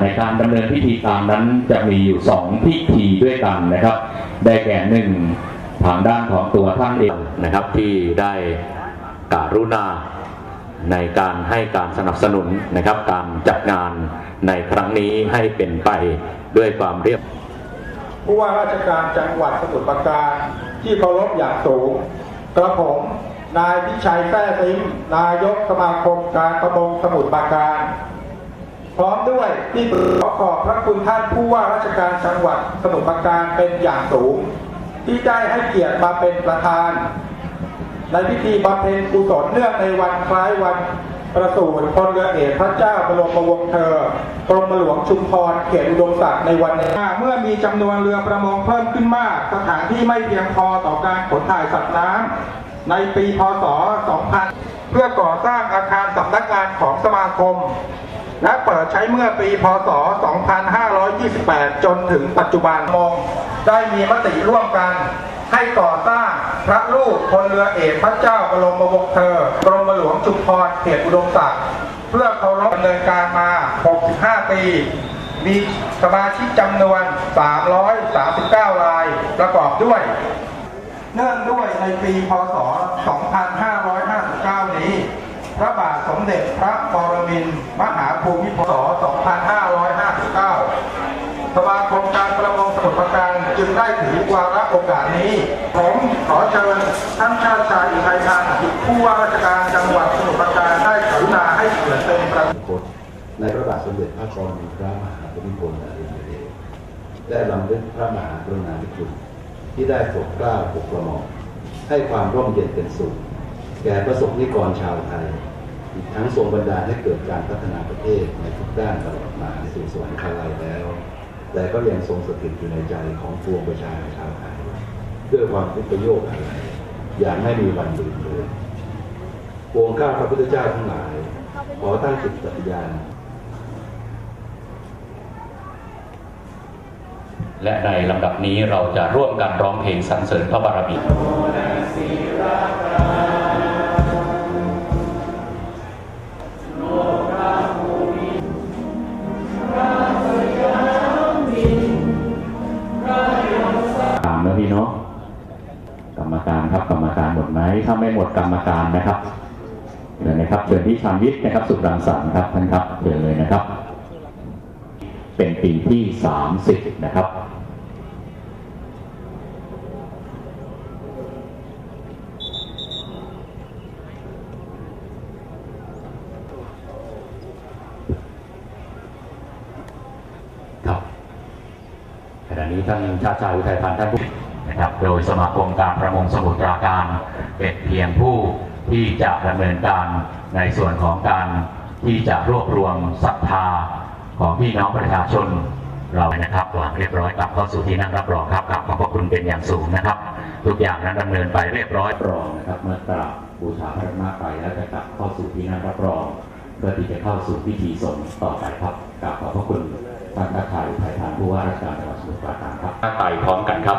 ในการดำเนินพิธีตามนั้นจะมีอยู่สองพิธีด้วยกันนะครับ ได้แก่หนึ่งทางด้านของตัวท่านเองนะครับที่ได้การุณาในการให้การสนับสนุนนะครับ การจัดงานในครั้งนี้ให้เป็นไปด้วยความเรียบผู้ว่าราชการจังหวัดสมุทรปราการที่เคารพอย่างสูงกระผมนายพิชัยแท้ซิมนายกสมาคมการประมงสมุทรปราการ ร้อมด้วยที่ขอขอบพระคุณท่านผู้ว่าราชการจังหวัดสมุทรปราการเป็นอย่างสูง ที่ได้ให้เกียรติมาเป็นประธาน ในพิธีบำเพ็ญกุศลเนื่องในวันคล้ายวันประสูติพลเรือเอกพระเจ้าบรมวงศ์เธอกรมหลวงชุมพรเขตอุดมศักดิ์ในวันนี้เมื่อมีจำนวนเรือประมงเพิ่มขึ้นมาก สถานที่ไม่เพียงพอต่อการขนถ่ายสัตว์น้ำในปีพศ 2000 เพื่อก่อสร้างอาคารสำนักงานของสมาคม และเปิดใช้เมื่อปีพศ 2528 จนถึงปัจจุบันมงได้มีมติร่วมกัน ให้ก่อสร้างพระรูปพลเรือเอกพระเจ้าบรมวงศ์เธอกรมหลวงชุมพรเขตอุดมศักดิ์เพื่อเคารพดำเนินการมา 65 ปี มีสมาชิกจำนวน 339 รายประกอบด้วย เนื่องด้วยในปีพศ 2559 นี้ พระบาทสมเด็จพระปรมินทรมหาภูมิพล2559 สมาคมการประมงสมุทรปราการจึงได้ถือวาระโอกาสนี้ ผมขอเชิญท่านชาติชายอุทัยพันธ์ผู้ว่าราชการจังหวัดสมุทรปราการได้กรุณาให้เกียรติเป็นประธานคตในพระบาทสมเด็จพระปรมินทรมหาภูมิพลอดุลยเดชได้ลำลึกพระมหากรุณาธิคุณที่ได้โปรดเกล้าปกกระหม่อมให้ความร่มเย็นเป็นสุข แก่ประสบนิกรชาวไทย ทั้งทรงบันดาให้เกิดการพัฒนาประเทศในทุกด้านตลอดมาในสู่สวรรคาลัยแล้ว แต่ก็ยังทรงสถิตอยู่ในใจของปวงประชาชนชาวไทยด้วยความทุกประโยชน์อะไรอย่างไม่มีวันลืมเลือนปวงข้าพระพุทธเจ้าทั้งหลาย ขอตั้งจิตปฏิญาณและในลำดับนี้เราจะร่วมกันร้องเพลงสรรเสริญพระบารมี พี่เนาะกรรมการครับกรรมการหมดไหมถ้าไม่หมดกรรมการนะครับเชิญนะครับเชิญที่ชานวิทย์นะครับ สุขรังสรรค์ครับท่านครับเชิญเลยนะครับ เป็นปีที่สามสิบนะครับครับขณะนี้ท่านชาติชายอุทัยพันธ์ท่านผู้ นะครับโดยสมาคมการประมงสมุทรปราการเป็นเพียงผู้ที่จะดำเนินการในส่วนของการที่จะรวบรวมศรัทธาของพี่น้องประชาชนเรานะครับวางเรียบร้อยกลับเข้าสู่ที่นั่งรับรองครับกลับขอบพระคุณเป็นอย่างสูงนะครับ ทุกอย่างนั้นดำเนินไปเรียบร้อยรับรองนะครับเมื่อกราบบูชาพระรัตนตรัยแล้วจะกลับเข้าสู่ที่นั่งรับรองเพื่อที่จะเข้าสู่พิธีสงฆ์ต่อไปครับกราบขอบพระคุณท่านนักข่าวไทยทานผู้ว่าราชการจังหวัดสมุทรปราการครับไต่พร้อมกันครับ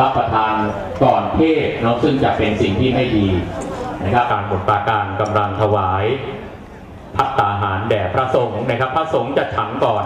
รับประทานก่อนเทศน์เนาะซึ่งจะเป็นสิ่งที่ไม่ดีนะครับการบทปราการกำลังถวายพัตตาหารแด่พระสงฆ์นะครับ พระสงฆ์จะฉันก่อน